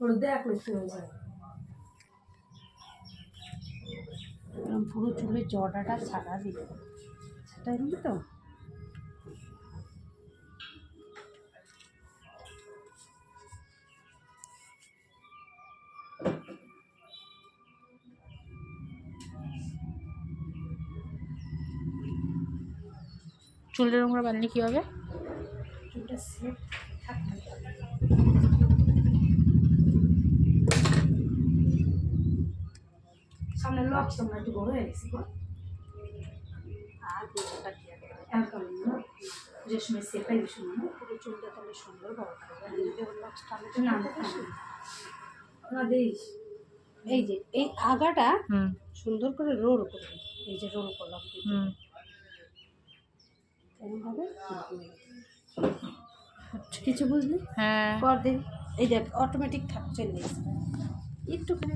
ওর দেখ লক্ষ্য হয়ে যায়। পুরো চুলের জটাটা ছাড়া দিই। সেটাই নিবি তো? চুলের করে বাঁধলে কী হবে? চুলটা সেট থাকতে হবে। সামনে লক তোমরা একটু বড় হয়ে গেছি বেশি না চুলটা তাহলে সুন্দর বড় না এই যে এই আগাটা হুম। সুন্দর করে রোল করবে এই যে রোল করলাম কিছু বুঝলি? হ্যাঁ। কর দে। এই দেখ অটোমেটিক থাক চলে এসেছে একটুখানি